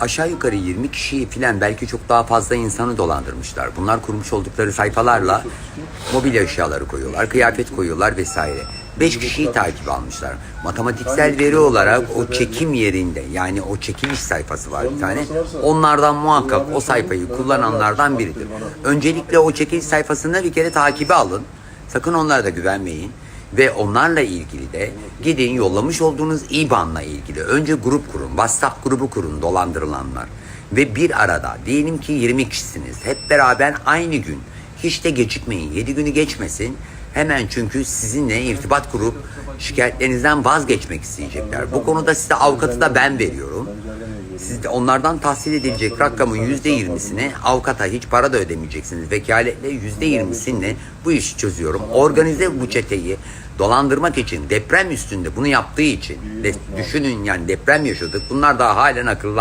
aşağı yukarı 20 kişiyi filan belki çok daha fazla insanı dolandırmışlar. Bunlar kurmuş oldukları sayfalarla mobilya eşyaları koyuyorlar, kıyafet koyuyorlar vesaire. 5 kişiyi takip almışlar. Matematiksel veri olarak o çekim yerinde yani o çekiliş sayfası var bir tane. Onlardan muhakkak o sayfayı kullananlardan biridir. Öncelikle o çekiliş sayfasında bir kere takibi alın. Sakın onlara da güvenmeyin. Ve onlarla ilgili de gidin yollamış olduğunuz IBAN'la ilgili önce grup kurun, WhatsApp grubu kurun dolandırılanlar. Ve bir arada diyelim ki 20 kişisiniz. Hep beraber aynı gün hiç de gecikmeyin. 7 günü geçmesin. Hemen çünkü sizinle irtibat kurup şikayetlerinizden vazgeçmek isteyecekler. Bu konuda size avukatı da ben veriyorum. Siz de onlardan tahsil edilecek rakamın yüzde yirmisini avukata hiç para da ödemeyeceksiniz. Vekaletle yüzde yirmisini bu işi çözüyorum. Organize bu çeteyi dolandırmak için deprem üstünde bunu yaptığı için düşünün yani deprem yaşadık. Bunlar daha halen akıllı